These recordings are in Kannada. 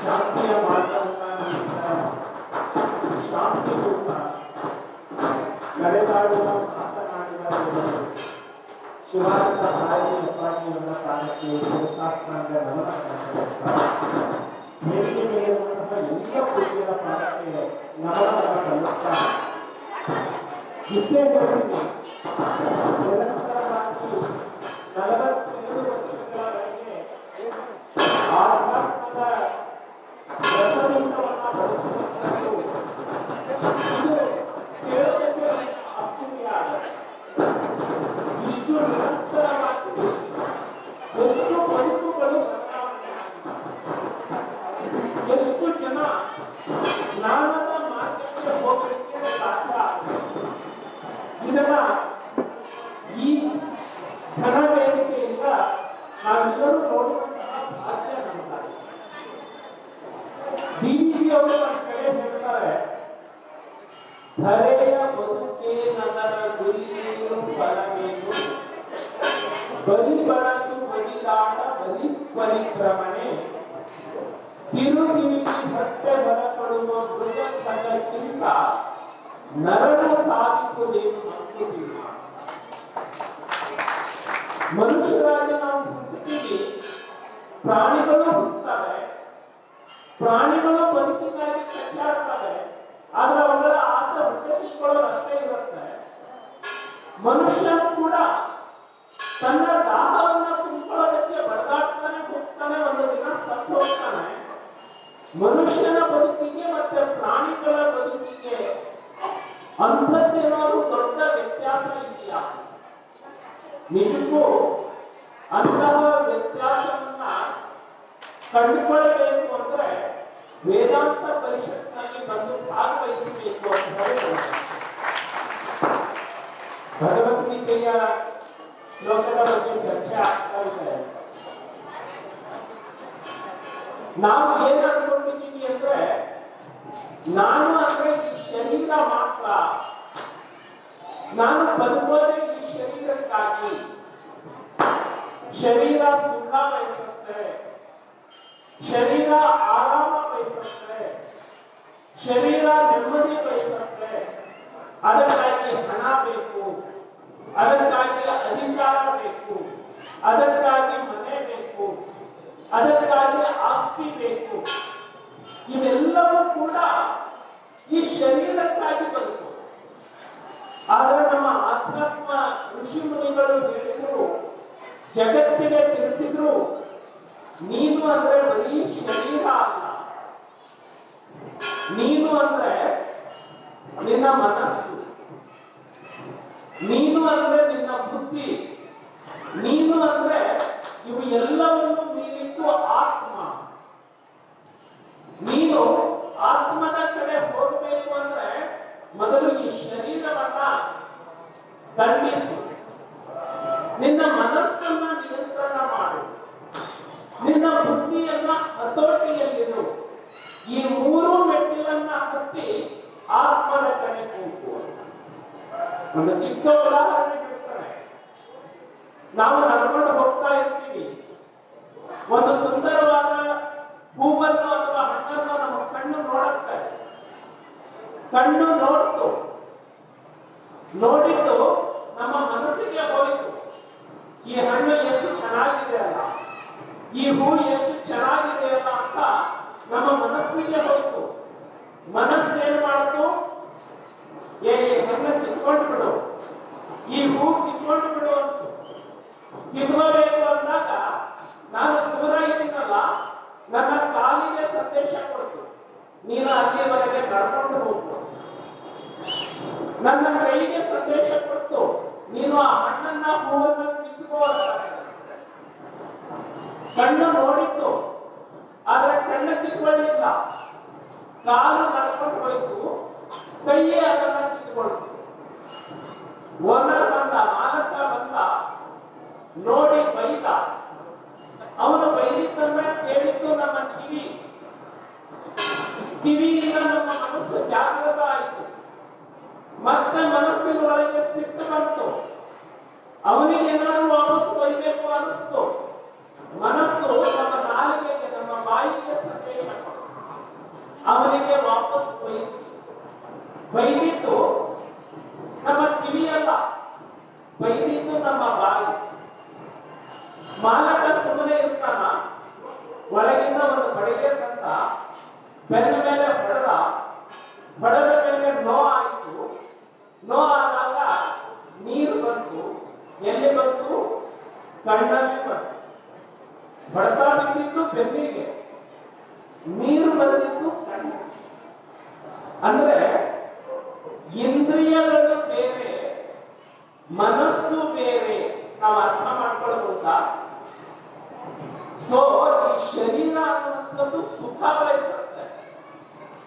ಶಾಂತಿಯ ಮಾರ್ಗವನ್ನ ನೀಡುತ್ತಾ ಶಾಂತಿ ರೂಪ ನಡೆದಾಡುವ ಮಾತನಾಡುವ ದೇವರು ಶಿವಾನಂದ ಭಾರತಿ ಅಪ್ಪಾಜಿಯವರ ಕಾಲಕ್ಕೆ ಶಿವಶಾಸ್ತ್ರಾಂಗ ನಮನವನ್ನು ಸಲ್ಲಿಸ್ತಾರೆ ವೇದಿಕೆ ಮೇಲಿರುವಂತಹ ಎಲ್ಲ ಪೂಜ್ಯರ ಪಾದಕ್ಕೆ ನಮನವನ್ನು ಸಲ್ಲಿಸ್ತಾರೆ ಇಷ್ಟೇ ಜೊತೆಗೆ ನಿರಂತರವಾಗಿ ನಲವತ್ತೈದು ಇಷ್ಟು ನಿರಂತರವಾಗಿ ಎಷ್ಟು ಬದುಕುಗಳು ಬದಲಾವಣೆ ಆಗಿದೆ. ಎಷ್ಟು ಜನ ಜ್ಞಾನದ ಮಾರ್ಗಕ್ಕೆ ಹೋಗಲಿಕ್ಕೆ ಸಾಧ್ಯ ಆಗಿದೆ. ಇದನ್ನ ಈ ಘನ ವೇದಿಕೆಯಿಂದ ನಾವೆಲ್ಲರೂ ನೋಡುವಂತಹ ಭಾಗ್ಯ ನಮಗಾಗಿದೆ ಡಿವಿಜಿ ಅವರು ಒಂದು ಕಡೆ ಹೇಳ್ತಾರೆ ಧರೆಯ ಬದುಕೆ ನಗರ ಗುರಿಯೇನು ಫಲವೇನು ಬಲಿ ಬಳಸು ಬಲಿದಾಟ ಬಲಿ ಪರಿಭ್ರಮಣೆ ಕಿರುಗಿರಿಗಿ ಹೊಟ್ಟೆ ಬರಪಡುವ ಮೃಗಕ್ಕಿಂತ ನರನ ಸಾಧಿಸುವುದೇನು ನಂಬುವುದಿಲ್ಲ ಮನುಷ್ಯರಾಗಿ ನಾವು ಹುಟ್ಟುತ್ತೀವಿ ಪ್ರಾಣಿಗಳು ಹುಟ್ಟುತ್ತವೆ ಪ್ರಾಣಿಗಳು ಬದುಕಿಗಾಗಿ ಕಚ್ಚಾಡ್ತವೆ ಆದ್ರೆ ಅವುಗಳ ಆಸೆ ಹೊಟ್ಟೆಸಿಕೊಳ್ಳೋದು ಅಷ್ಟೇ ಇರುತ್ತೆ ಮನುಷ್ಯನು ಕೂಡ ತನ್ನ ದಾಹವನ್ನ ತುಂಬಿಕೊಳ್ಳೋದಕ್ಕೆ ಬಡದಾಡ್ತಾನೆ ಹೋಗ್ತಾನೆ ಒಂದು ದಿನ ಸತ್ತು ಹೋಗ್ತಾನೆ ಮನುಷ್ಯನ ಬದುಕಿಗೆ ಮತ್ತೆ ಪ್ರಾಣಿಗಳ ಬದುಕಿಗೆ ಅಂಥದ್ದೇನಾದ್ರು ದೊಡ್ಡ ವ್ಯತ್ಯಾಸ ಇದೆಯಾ ನಿಜಕ್ಕೂ ಅಂತಹ ವ್ಯತ್ಯಾಸವನ್ನ ಕಂಡುಕೊಳ್ಳಬೇಕು ಅಂದ್ರೆ ವೇದಾಂತ ಪರಿಷತ್ನಲ್ಲಿ ಬಂದು ಭಾಗವಹಿಸಬೇಕು ಅಂತ ಭಗವದ್ಗೀತೆಯ ಶ್ಲೋಕದ ಬಗ್ಗೆ ಚರ್ಚೆ ಆಗ್ತಾ ಇದೆ. ನಾವು ಏನ್ ಅನ್ಕೊಂಡಿದ್ದೀವಿ ಅಂದ್ರೆ, ನಾನು ಅಂದ್ರೆ ಈ ಶರೀರ ಮಾತ್ರ. ನಾನು ಬದುಕೋದೇ ಈ ಶರೀರಕ್ಕಾಗಿ. ಶರೀರ ಸುಖ ಬಯಸುತ್ತೆ. ಶರೀರ ಆರಾಮ ಬಯಸುತ್ತೆ ಶರೀರ ನೆಮ್ಮದಿ ಬಯಸುತ್ತೆ ಅದಕ್ಕಾಗಿ ಹಣ ಬೇಕು, ಅದಕ್ಕಾಗಿ ಅಧಿಕಾರ ಬೇಕು, ಅದಕ್ಕಾಗಿ ಮನೆ ಬೇಕು, ಅದಕ್ಕಾಗಿ ಆಸ್ತಿ ಬೇಕು, ಇವೆಲ್ಲವೂ ಕೂಡ ಈ ಶರೀರಕ್ಕಾಗಿ ಬಂತು. ಆದರೆ ನಮ್ಮ ಆಧ್ಯಾತ್ಮ ಋಷಿ ಮುನಿಗಳು ಹೇಳಿದ್ರು, ಜಗತ್ತಿಗೆ ತಿಳಿಸಿದ್ರು ನೀನು ಅಂದ್ರೆ ಬರೀ ಶರೀರ ಅಲ್ಲ. ನೀನು ಅಂದ್ರೆ ನಿನ್ನ ಮನಸ್ಸು. ನೀನು ಅಂದ್ರೆ ನಿನ್ನ ಬುದ್ಧಿ. ನೀನು ಅಂದ್ರೆ ಇವು ಎಲ್ಲವನ್ನು ಮೀರಿದ್ದು ಆತ್ಮ. ನೀನು ಆತ್ಮದ ಕಡೆ ಹೋಗಬೇಕು ಅಂದ್ರೆ ಮೊದಲು ಈ ಶರೀರವನ್ನ ಖಂಡಿಸು. ನಿನ್ನ ಮನಸ್ಸನ್ನ ನಿನ್ನ ಬುದ್ಧಿಯನ್ನ ಹತೋಟಿಯಲ್ಲಿರು ಈ ಮೂರು ಮೆಟ್ಟಿಲನ್ನ ಹತ್ತಿ ಆತ್ಮದ ಕಡೆ ಕೂತು ಒಂದು ಚಿಕ್ಕ ಉದಾಹರಣೆ ಹೇಳ್ತಾರೆ. ನಾವು ನಡ್ಕೊಂಡು ಹೋಗ್ತಾ ಇರ್ತೀವಿ. ಒಂದು ಸುಂದರವಾದ ಹೂವನ್ನು ಅಥವಾ ಹಣ್ಣನ್ನು ನಮ್ಮ ಕಣ್ಣು ನೋಡುತ್ತೆ. ಕಣ್ಣು ನೋಡ್ತು. ನೋಡಿದ್ದು ನಮ್ಮ ಮನಸ್ಸಿಗೆ ಹೋಯಿತು. ಈ ಹಣ್ಣು ಈ ಹೂ ಎಷ್ಟು ಚೆನ್ನಾಗಿದೆ ಅಲ್ಲ ಅಂತ ನಮ್ಮ ಮನಸ್ಸಿಗೆ ಹೋಯ್ತು. ಏನ್ ಮಾಡ್ತು? ಏ ಹಣ್ಣು ಕಿತ್ಕೊಂಡು ಬಿಡು ಈ ಹೂ ಕಿತ್ಕೊಂಡು ಬಿಡು ಅಂತ. ಕಿತ್ಕೋಬೇಕು ಅಂದಾಗ ನಾನು ದೂರ ಇದ್ದೀನಲ್ಲ ನನ್ನ ಕಾಲಿಗೆ ಸಂದೇಶ ಕೊಡ್ತು. ನೀನು ಅಲ್ಲಿವರೆಗೆ ನಡ್ಕೊಂಡು ಹೋಗ್ತು ನನ್ನ ಕೈಗೆ ಸಂದೇಶ ಕೊಡ್ತು. ನೀನು ಆ ಹಣ್ಣನ್ನ ಹೂವನ್ನ ಕಿತ್ಕೋ ಅಂತ. ಕಣ್ಣು ನೋಡಿತ್ತು, ಆದ್ರೆ ಕಣ್ಣ ಕಿತ್ಕೊಳ್ಳಿಲ್ಲ ಕಾಲು ನಡ್ಕೊಂಡು ಹೋಯ್ತು, ಕೈಯೇ ಅದನ್ನ ಕಿತ್ಕೊಳ್ತು ಓನರ್ ಬಂದ, ಮಾಲಕ ಬಂದ, ನೋಡಿ ಬೈದ. ಅವನು ಬೈದಿದ್ದನ್ನ ಕೇಳಿದ್ದು ನಮ್ಮ ಕಿವಿ. ಕಿವಿಯಿಂದ ನಮ್ಮ ಮನಸ್ಸು ಜಾಗೃತ ಆಯಿತು ಮತ್ತೆ ಮನಸ್ಸಿನ ಒಳಗೆ ಸಿಟ್ಟು ಬಂತು. ಅವನಿಗೆ ಏನಾದ್ರು ವಾಪಸ್ ಬೈಬೇಕು ಅನಿಸ್ತು ಮನಸ್ಸು ನಮ್ಮ ನಾಲಿಗೆಗೆ ನಮ್ಮ ಬಾಯಿಗೆ ಸಂದೇಶ ಕೊಡು. ಅವನಿಗೆ ವಾಪಸ್ ಬೈದು ಬೈದಿದ್ದು ನಮ್ಮ ಕಿವಿಯಲ್ಲ ಬೈದಿದ್ದು ನಮ್ಮ ಬಾಯಿ. ಮಾಲಕ ಸುಮ್ಮನೆ ಇರ್ತಾನ, ಒಳಗಿಂದ ಒಂದು ಬಡಗೆ ತಂದ, ಬೆನ್ನ ಮೇಲೆ ಹೊಡೆದ ಹೊಡೆದ ಮೇಲೆ ನೋವಾಯಿತು ನೋವಾದಾಗ ನೀರು ಬಂತು ಎಲ್ಲಿ ಬಂತು ಕಣ್ಣಲ್ಲಿ ಬಂತು ಹೊಡೆತ ಬಿದ್ದಿದ್ದು ಬೆನ್ನಿಗೆ ನೀರು ಬಂದಿದ್ದು ಕಣ್ಣು ಅಂದ್ರೆ ಇಂದ್ರಿಯಗಳು ಬೇರೆ, ಮನಸ್ಸು ಬೇರೆ, ನಾವು ಅರ್ಥ ಮಾಡ್ಕೊಳ್ಬಹುದಾ? ಸೊ ಈ ಶರೀರ ಅನ್ನುವಂಥದ್ದು ಸುಖ ಬಯಸುತ್ತೆ.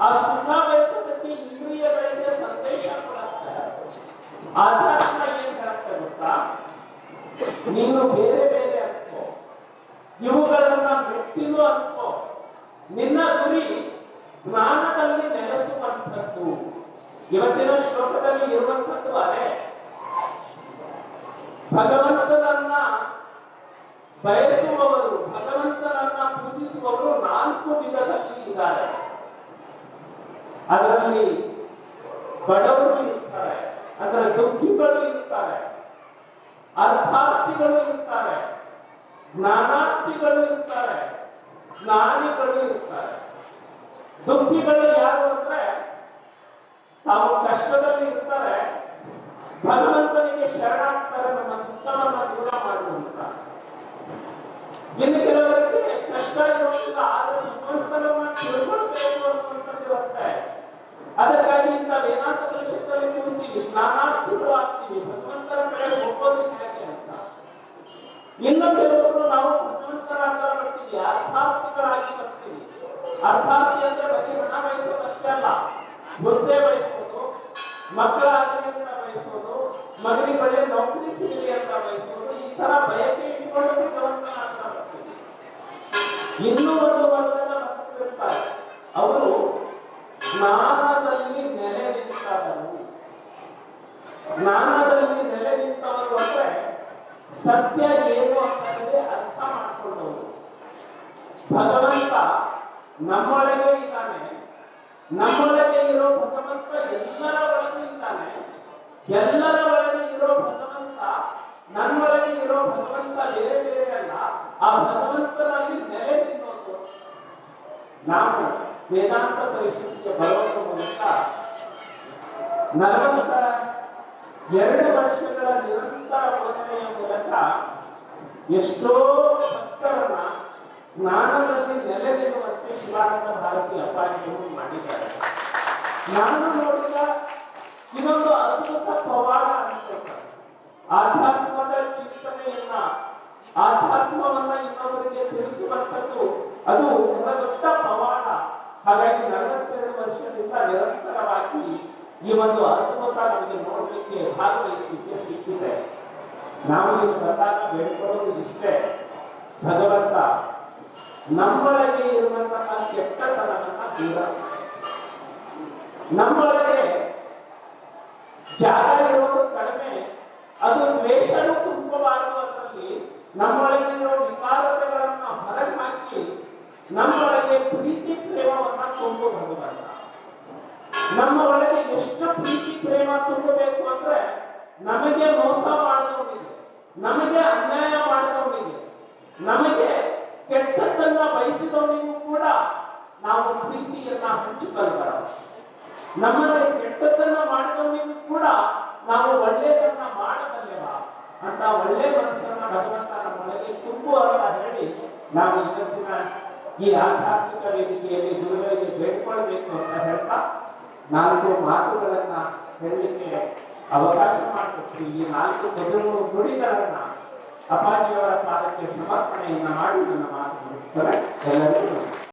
ಆ ಸುಖ ಬಯಸೋದಕ್ಕೆ ಇಂದ್ರಿಯಗಳಿಗೆ ಸಂದೇಶ ಕೊಡುತ್ತೆ. ಆಧ್ಯಾತ್ಮ ಏನ್ ಹೇಳುತ್ತೆ ಗೊತ್ತಾ? ನೀನು ಬೇರೆ ಬೇರೆ ಅನ್ಕೋ. ಇವುಗಳನ್ನ ಮೆಟ್ಟಿಲು ಅನ್ಕೋ. ನಿನ್ನ ಗುರಿ ಜ್ಞಾನದಲ್ಲಿ ನೆಲೆಸುವಂಥದ್ದು ಇವತ್ತಿನ ಶ್ಲೋಕದಲ್ಲಿ ಇರುವಂಥದ್ದು ಅದೇ. ಭಗವಂತನನ್ನ ಬಯಸುವವರು, ಭಗವಂತನನ್ನ ಪೂಜಿಸುವವರು ನಾಲ್ಕು ವಿಧದಲ್ಲಿ ಇದ್ದಾರೆ. ಅದರಲ್ಲಿ ಬಡವರು ಇರ್ತಾರೆ, ಅದರ ದುಃಖಿಗಳು ಇರ್ತಾರೆ ಅರ್ಥಾರ್ಥಿಗಳು ಇರ್ತಾರೆ, ಜ್ಞಾನಾರ್ಥಿಗಳು ಇರ್ತಾರೆ, ಜ್ಞಾನಿಗಳು ಇರ್ತಾರೆ. ದುಃಖಿಗಳು ಯಾರು ಅಂದ್ರೆ ತಾವು ಕಷ್ಟದಲ್ಲಿ ಇರ್ತಾರೆ, ಭಗವಂತನಿಗೆ ಶರಣಾಗ್ತಾರೆ ನಮ್ಮ ದುಃಖವನ್ನ ದೂರ ಮಾಡುವಂತ. ಇನ್ನು ಕೆಲವರಿಗೆ ಕಷ್ಟ ಇರುವುದಿಲ್ಲ ಆದ್ರೆ ಭಗವಂತನನ್ನ ತಿಳ್ಕೊಳ್ಬೇಕು ಅನ್ನುವಂಥದ್ದಿರುತ್ತೆ ಅದಕ್ಕಾಗಿ ನಾವು ವೇದಾಂತ ಪ್ರದೇಶದಲ್ಲಿ ಕೂತೀವಿ ಜ್ಞಾನಾರ್ಥಿಗಳು ಆಗ್ತೀವಿ ಭಗವಂತನ ಕಡೆ ಹೋಗೋದಿಲ್ಲ ಹೇಗೆ ಅಂತ. ಇನ್ನು ಕೆಲವರು ನಾವು ಭಗವಂತನ ಹತ್ರ ಬರ್ತೀವಿ ಅರ್ಥಾರ್ಥಿಗಳಾಗಿ ಬರ್ತೀವಿ. ಅರ್ಥಾರ್ಥಿ ಅಂದ್ರೆ ಬರೀ ಹಣ ಬಯಸೋದಷ್ಟೇ ಅಲ್ಲ ಹುದ್ದೆ ಬಯಸೋದು ಮಕ್ಕಳಾಗಲಿ ಅಂತ ಬಯಸೋದು ಮಗನಿ ಬಳಿ ನೌಕರಿ ಸಿಗಲಿ ಅಂತ ಬಯಸೋದು ಈ ತರ ಬಯಕೆ ಇಟ್ಕೊಂಡು ಭಗವಂತನ ಇನ್ನೂ ಒಂದು ವರ್ಗದ ಭಕ್ತರಿರ್ತಾರೆ ಅವರು ಜ್ಞಾನದಲ್ಲಿ ನೆಲೆ ನಿಂತವರು. ಜ್ಞಾನದಲ್ಲಿ ನೆಲೆ ನಿಂತವರು ಅಂದ್ರೆ ಸತ್ಯ ಏನು ಅಂತ ಹೇಳಿ ಅರ್ಥ ಮಾಡಿಕೊಂಡವರು ಭಗವಂತ ನಮ್ಮೊಳಗೆ ಇದ್ದಾನೆ. ನಮ್ಮೊಳಗೆ ಇರೋ ಭಗವಂತ ಎಲ್ಲರ ಒಳಗೂ ಇದ್ದಾನೆ. ಎಲ್ಲರ ಒಳಗೆ ಇರೋ ಭಗವಂತ ನನ್ನೊಳಗೆ ಇರೋ ಭಗವಂತ ಬೇರೆ ಬೇರೆ ಅಲ್ಲ. ಆ ಭಗವಂತನಲ್ಲಿ ನೆಲೆ ತಿನ್ನೋದು ನಾವು ವೇದಾಂತ ಪರಿಷತ್ತಿಗೆ ಬರುವಂತ ಮೂಲಕ ನಲವತ್ತ ಎರಡು ವರ್ಷಗಳ ನಿರಂತರ ಬೋಧನೆಯ ಮೂಲಕ ಎಷ್ಟೋ ಭಕ್ತರನ್ನ ಜ್ಞಾನದಲ್ಲಿ ನೆಲೆ ನಿಲ್ಲುವಂತೆ ಶಿವಾನಂದ ಭಾರತಿ ಅಪ್ಪಾಜಿಯವರು ಮಾಡಿದ್ದಾರೆ. ನಾನು ನೋಡಿದ ಇದೊಂದು ಅದ್ಭುತ ಪವಾಡ ಅಂತ ಆಧ್ಯಾತ್ಮದ ಚಿಂತನೆಯನ್ನ, ಆಧ್ಯಾತ್ಮವನ್ನ ಇನ್ನೊಬ್ಬರಿಗೆ ತಿಳಿಸುವಂಥದ್ದು ಅದು ದೊಡ್ಡ ಪವಾಡ ಹಾಗಾಗಿ ನಲವತ್ತೆರಡು ವರ್ಷದಿಂದ ನಿರಂತರವಾಗಿ ಈ ಒಂದು ಅದ್ಭುತ ನಮಗೆ ನೋಡಲಿಕ್ಕೆ ಭಾಗವಹಿಸಲಿಕ್ಕೆ ಸಿಕ್ಕಿದೆ. ನಾವು ಇಲ್ಲಿ ಬಂದಾಗ ಬೇಡ್ಕೊಳ್ಳೋದು ಇಷ್ಟೇ. ಭಗವಂತ ನಮ್ಮೊಳಗೆ ಇರುವಂತಹ ಕೆಟ್ಟತನವನ್ನ ದೂರ. ನಮ್ಮೊಳಗೆ ಜಾಗ ಇರೋದು ಕಡಿಮೆ ಅದು ದ್ವೇಷನು ತುಂಬಬಾರದು ಅದರಲ್ಲಿ ನಮ್ಮೊಳಗಿರೋ ವಿಕಾರತೆಗಳನ್ನ ಹೊರಗೆ ಹಾಕಿ ನಮ್ಮೊಳಗೆ ಪ್ರೀತಿ ಪ್ರೇಮವನ್ನ ತುಂಬ ಭಗವಂತ ನಮ್ಮ ಒಳಗೆ ಎಷ್ಟು ಪ್ರೀತಿ ಪ್ರೇಮ ತುಂಬಬೇಕು ಅಂದ್ರೆ ನಮಗೆ ಮೋಸ ಮಾಡಿದವನಿಗೆ, ನಮಗೆ ಅನ್ಯಾಯ ಮಾಡಿದವನಿಗೆ, ನಮಗೆ ಕೆಟ್ಟದ್ದನ್ನ ಬಯಸಿದವನಿಗೂ ಕೂಡ ನಾವು ಪ್ರೀತಿಯನ್ನ ಹಂಚಿಕೊಳ್ಳಬಾರ ನಮ್ಮಲ್ಲಿ ಕೆಟ್ಟದ್ದನ್ನ ಮಾಡಿದವನಿಗೂ ಕೂಡ ನಾವು ಒಳ್ಳೆಯದನ್ನ ಮಾಡಬಲ್ಲೆವ? ಅಂತ ಒಳ್ಳೆ ಮನಸ್ಸನ್ನ ಭಗವಂತ ನಮ್ಮೊಳಗೆ ತುಂಬು ಅಂತ ಹೇಳಿ ನಾವು ಇವತ್ತಿನ ಈ ಆಧ್ಯಾತ್ಮಿಕ ವೇದಿಕೆಯಲ್ಲಿ ಗುರುಗಳಿಗೆ ಬೇಡ್ಕೊಳ್ಬೇಕು ಅಂತ ಹೇಳ್ತಾ ನಾಲ್ಕು ಮಾತುಗಳನ್ನ ಹೇಳಲಿಕ್ಕೆ ಅವಕಾಶ ಮಾಡಿಕೊಟ್ಟು ಈ ನಾಲ್ಕು ಮೊದಲು ನುಡಿಗಳನ್ನ ಅಪ್ಪಾಜಿಯವರ ಪಾದಕ್ಕೆ ಸಮರ್ಪಣೆಯನ್ನು ಮಾಡಿ ನನ್ನ ಮಾತು ಮುಗಿಸ್ತಾರೆ ಎಲ್ಲರಿಗೂ.